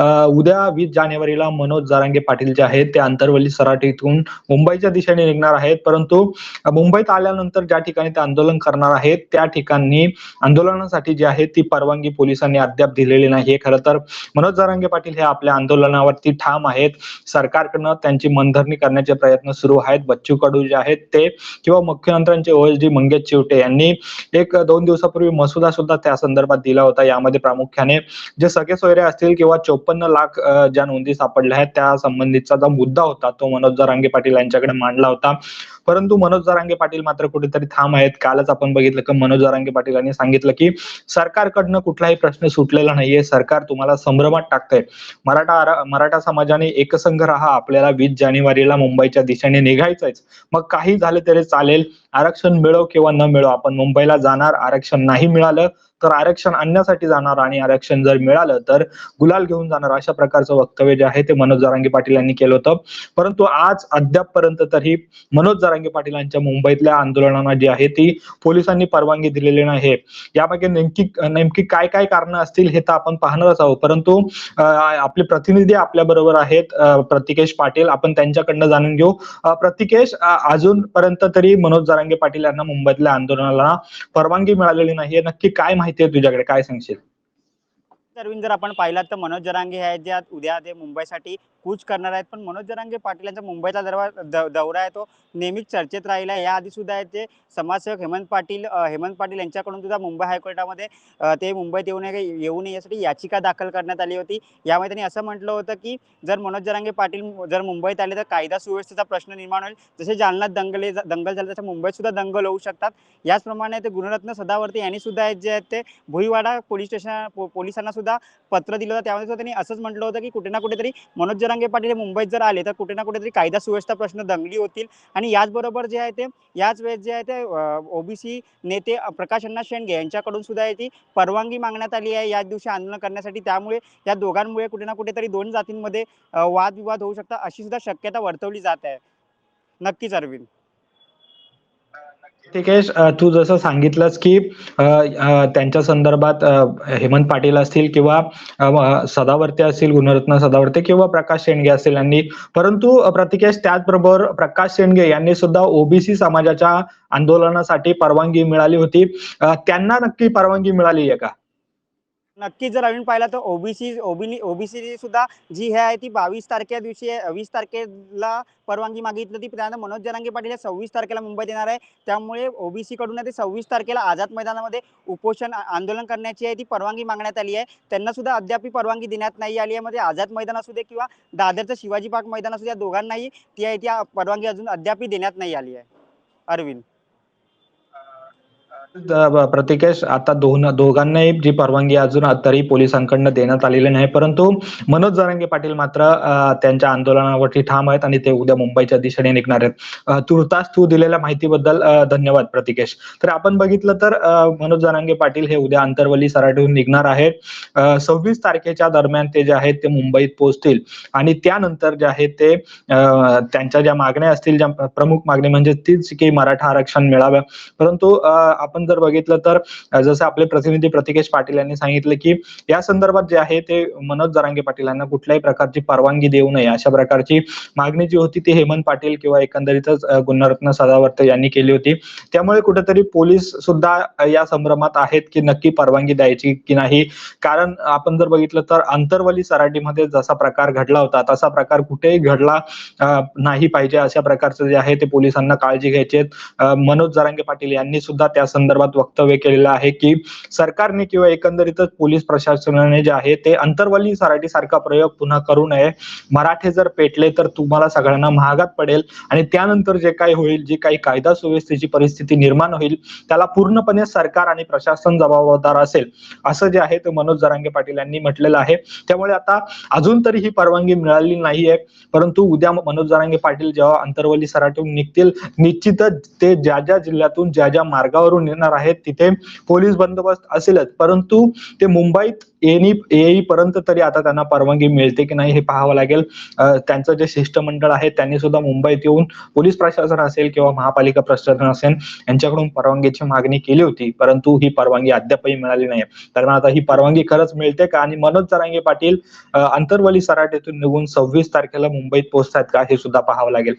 उद्या वीस जानेवारीला मनोज जारांगे पाटील जे आहेत ते आंतरवली सराटीतून मुंबईच्या दिशेने निघणार आहेत. परंतु मुंबईत आल्यानंतर ज्या ठिकाणी ते आंदोलन करणार आहेत त्या ठिकाणी आंदोलनासाठी जी आहे ती परवानगी पोलिसांनी अद्याप दिलेली नाही खरं तर मनोज जारांगे पाटील हे आपल्या आंदोलनावरती ठाम आहेत. सरकारकडनं त्यांची मनधरणी करण्याचे प्रयत्न सुरू आहेत. बच्चू कडू जे आहेत ते किंवा मुख्यमंत्र्यांचे O S D Mangesh Chivate यांनी एक दोन दिवसापूर्वी मसुदा सुद्धा त्या संदर्भात दिला होता. यामध्ये प्रामुख्याने जे सगळे सोयरे असतील किंवा चोप चोपन्न लाख ज्या नोंदी सापडल्या आहेत त्या संबंधीचा जो मुद्दा होता तो मनोज जरांगे पाटील यांच्याकडे मांडला होता. परंतु मनोज जरांगे पाटील मात्र कुठेतरी थांब आहेत. कालच आपण बघितलं की मनोज जरांगे पाटील यांनी सांगितलं की सरकारकडनं कुठलाही प्रश्न सुटलेला नाहीये. सरकार तुम्हाला संभ्रमात टाकतंय. मराठा मराठा समाजाने एकसंघ राहा. आपल्याला वीस जानेवारीला मुंबईच्या दिशेने निघायचंच मग काही झालं तरी चालेल. आरक्षण मिळो किंवा न मिळो आपण मुंबईला जाणार. आरक्षण नाही मिळालं तर आरक्षण आणण्यासाठी जाणार आणि आरक्षण जर मिळालं तर गुलाल घेऊन जाणार अशा प्रकारचं वक्तव्य जे आहे ते मनोज जरांगे पाटील यांनी केलं होतं. परंतु आज अद्यापपर्यंत तरी मनोज जरांगे पाटील यांच्या मुंबईतल्या आंदोलनांना जी आहे ती पोलिसांनी परवानगी दिलेली नाही. यामागे नेमकी नेमकी काय काय कारण असतील हे तर आपण पाहणारच आहोत. परंतु आपले प्रतिनिधी आपल्या बरोबर आहेत प्रतिकेश पाटील. आपण त्यांच्याकडनं जाणून घेऊ. प्रतिकेश अजूनपर्यंत तरी मनोज जरांगे पाटील यांना मुंबईतल्या आंदोलनाला परवानगी मिळालेली नाहीये नक्की काय माहिती आहे तुझ्याकडे? काय सांगशील? अरविंद जर आपण पाहिलात तर मनोज जरांगे आहेत जे उद्या ते मुंबईसाठी कूच करणार आहेत. पण मनोज जरांगे पाटील यांचा मुंबईचा दरवा द- दौरा आहे तो नेहमीच चर्चेत राहिला आहे. याआधी सुद्धा आहेत ते समाजसेवक हेमंत पाटील हेमंत पाटील यांच्याकडून सुद्धा मुंबई हायकोर्टामध्ये ते मुंबईत येऊ नये येऊ नये यासाठी याचिका दाखल करण्यात आली होती. यामध्ये त्यांनी असं म्हटलं होतं की जर मनोज जरांगे पाटील जर मुंबईत आले तर कायदा सुव्यवस्थेचा प्रश्न निर्माण होईल. जसे जालनात दंगले दंगल झाले तसे मुंबईत सुद्धा दंगल होऊ शकतात. याचप्रमाणे ते गुणरत्न सदावर्ती यांनी सुद्धा आहेत जे आहेत ते भुईवाडा पोलीस स्टेशन पो- पोलिसांना सुद्धा पत्र दिलं होतं. त्यामध्ये सुद्धा त्यांनी असंच म्हटलं होतं की कुठे ना कुठेतरी मनोज जरांगे पाटील हे मुंबईत जर आले तर कुठे ना कुठेतरी कायदा सुव्यवस्था प्रश्न दंगली होतील. आणि याचबरोबर जे आहे ते याच वेळेस जे आहे ते ओबीसी नेते प्रकाश अण्णा शेंडगे यांच्याकडून सुद्धा आहे ती परवानगी मागण्यात आली आहे. याच दिवशी आंदोलन करण्यासाठी त्यामुळे या दोघांमुळे कुठे ना कुठेतरी दोन जातींमध्ये वादविवाद होऊ शकतात अशी सुद्धा शक्यता वर्तवली जात आहे. नक्कीच अरविंद. तू जसं सांगितलंस की त्यांच्या संदर्भात हेमंत पाटील असतील किंवा सदावर्ते असतील गुणरत्न सदावर्ते किंवा प्रकाश शेंडगे असतील यांनी परंतु प्रतिकेश त्याचबरोबर प्रकाश शेंडगे यांनी सुद्धा ओबीसी समाजाच्या आंदोलनासाठी परवानगी मिळाली होती. त्यांना नक्की परवानगी मिळाली आहे का? नक्कीच जर अरविंद पाहिला तर ओबीसी ओबी ओबीसी सुद्धा जी हे आहे ती बावीस तारखे दिवशी आहे, वीस तारखेला परवानगी मागितली होती. त्यानंतर मनोज जरांगे पाटील हे सव्वीस तारखेला मुंबईत येणार आहे. त्यामुळे ओबीसी कडून ते सव्वीस तारखेला आझाद मैदानामध्ये उपोषण आंदोलन करण्याची आहे ती परवानगी मागण्यात आली आहे. त्यांना सुद्धा अद्याप परवानगी देण्यात नाही आली आहे. म्हणजे आझाद मैदान असू दे किंवा दादरचं शिवाजी पार्क मैदान असू दे या दोघांनाही ती आहे ती परवानगी अजून अद्याप देण्यात नाही आली आहे. अरविंद. प्रतिकेश आता दोन दोघांनाही जी परवानगी अजून तरी पोलिसांकडनं देण्यात आलेली नाही. परंतु मनोज जरांगे पाटील मात्र त्यांच्या आंदोलनावरती ठाम आहेत आणि ते उद्या मुंबईच्या दिशेने निघणार आहेत. तुर्तास तू दिलेल्या माहितीबद्दल धन्यवाद प्रतिकेश. तर आपण बघितलं तर मनोज जरांगे पाटील हे उद्या आंतरवली सराटीहून निघणार आहेत. सव्वीस तारखेच्या दरम्यान ते जे आहेत ते मुंबईत पोहोचतील. आणि त्यानंतर जे आहे ते त्यांच्या ज्या मागण्या असतील ज्या प्रमुख मागणी म्हणजे तीच की मराठा आरक्षण मिळाव्या. परंतु आपण आपण जर बघितलं तर जसं आपले प्रतिनिधी प्रतिकेश पाटील यांनी सांगितलं की या संदर्भात जे आहे ते मनोज जरांगे पाटील यांना कुठल्याही प्रकारची परवानगी देऊ नये. अशा प्रकारची मागणी जी होती ती हेमंत पाटील किंवा एकंदरीतच गुणरत्न सदावर्ते यांनी केली होती. त्यामुळे कुठेतरी पोलीस सुद्धा या संभ्रमात आहेत की नक्की परवानगी द्यायची की नाही. कारण आपण जर बघितलं तर अंतरवली सराटीमध्ये जसा प्रकार घडला होता तसा प्रकार कुठेही घडला नाही पाहिजे अशा प्रकारचं जे आहे ते पोलिसांना काळजी घ्यायची मनोज जरांगे पाटील यांनी सुद्धा त्या संदर्भात वक्तव्य केलेलं आहे की सरकारने किंवा एकंदरीतच पोलीस प्रशासनाने जे आहे ते अंतर्वली सराठी सारखा प्रयोग पुन्हा करू नये. मराठे जर पेटले तर तुम्हाला सगळ्यांना महागात पडेल आणि त्यानंतर जे काही होईल जी काही कायदा सुव्यवस्थेची परिस्थिती निर्माण होईल त्याला पूर्णपणे सरकार आणि प्रशासन जबाबदार असेल असं जे आहे ते मनोज जरांगे पाटील यांनी म्हटलेलं आहे. त्यामुळे आता अजून तरी ही परवानगी मिळाली नाहीये परंतु उद्या मनोज जरांगे पाटील जेव्हा अंतर्वली सराटून निघतील निश्चितच ते ज्या ज्या जिल्ह्यातून ज्या ज्या मार्गावरून येणार आहेत तिथे पोलीस बंदोबस्त असेलच. परंतु ते मुंबईत येणी येईपर्यंत तरी आता त्यांना परवानगी मिळते की नाही हे पाहावं लागेल. त्यांचं जे शिष्टमंडळ आहे त्यांनी सुद्धा मुंबईत येऊन पोलीस प्रशासन असेल किंवा महापालिका प्रशासन असेल यांच्याकडून परवानगीची मागणी केली होती. परंतु ही परवानगी अद्यापही मिळाली नाही कारण आता ही परवानगी खरंच मिळते का? आणि मनोज जरांगे पाटील अ, आंतरवली निघून सव्वीस तारखेला मुंबईत पोहोचतात का? हे सुद्धा पाहावं लागेल.